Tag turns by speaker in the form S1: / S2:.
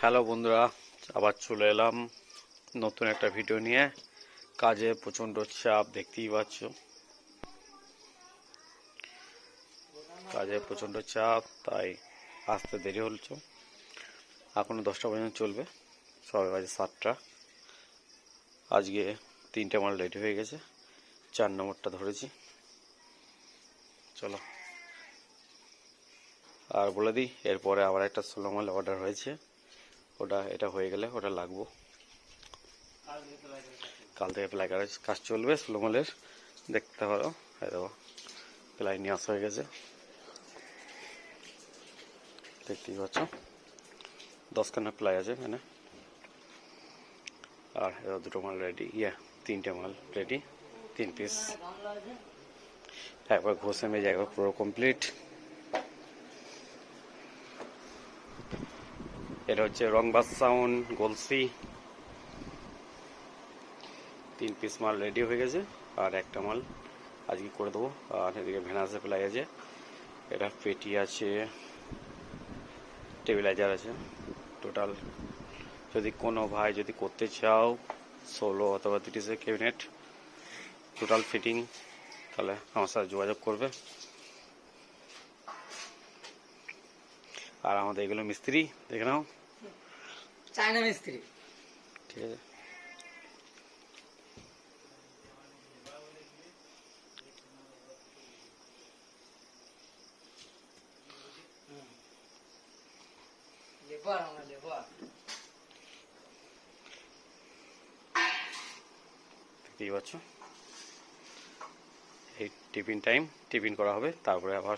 S1: Hello বন্ধুরা, আবার চলে এলাম নতুন একটা ভিডিও নিয়ে। কাজে প্রচণ্ড চাপ দেখতেই পাচ্ছ। কাজে প্রচণ্ড চাপ, তাই আসতে দেরি হচ্ছে। এখনও দশটা পর্যন্ত চলবে সবাই বাজে সাতটা। আজকে তিনটে মাল রেডি হয়ে গেছে, চার নম্বরটা ধরেছি। চলো। আর বলে দিই, এরপরে আবার একটা ষোলো মাল অর্ডার হয়েছে। ওটা, এটা হয়ে গেলে ওটা লাগবো। কাল থেকে প্লাই কাজ কাজ চলবে ষোলো মালের দেখতে পারো দেখো প্লাই নিয়ে আসা হয়ে গেছে। দেখতেই পাচ্ছ, দশখানা প্লাই আছে এখানে। আর দুটো মাল রেডি ইয়া, তিনটে মাল রেডি তিন পিস একবার ঘষে মেজে একবার পুরো কমপ্লিট এটা হচ্ছে রংবাস সাউন্ড গোলসি। তিন পিস মাল রেডি হয়ে গেছে, আর একটা মাল আজকে করে দেবো। আর এদিকে ভেনাসে প্লাই আছে, এটা পেটি আছে টেবিলাইজার আছে টোটাল যদি কোনো ভাই যদি করতে চাও, ষোলো অথবা তিরিশের ক্যাবিনেট টোটাল ফিটিং তাহলে আমার সাথে যোগাযোগ করবে। আর আমাদের এগুলো মিস্ত্রি দেখে নাও।
S2: চায়না মিস্ত্রি।
S1: ঠিক আছে।
S2: লেবার আমরা লেবার।
S1: দেখতেই পাচ্ছ? এই টিফিন টাইম টিফিন করা হবে তারপরে আবার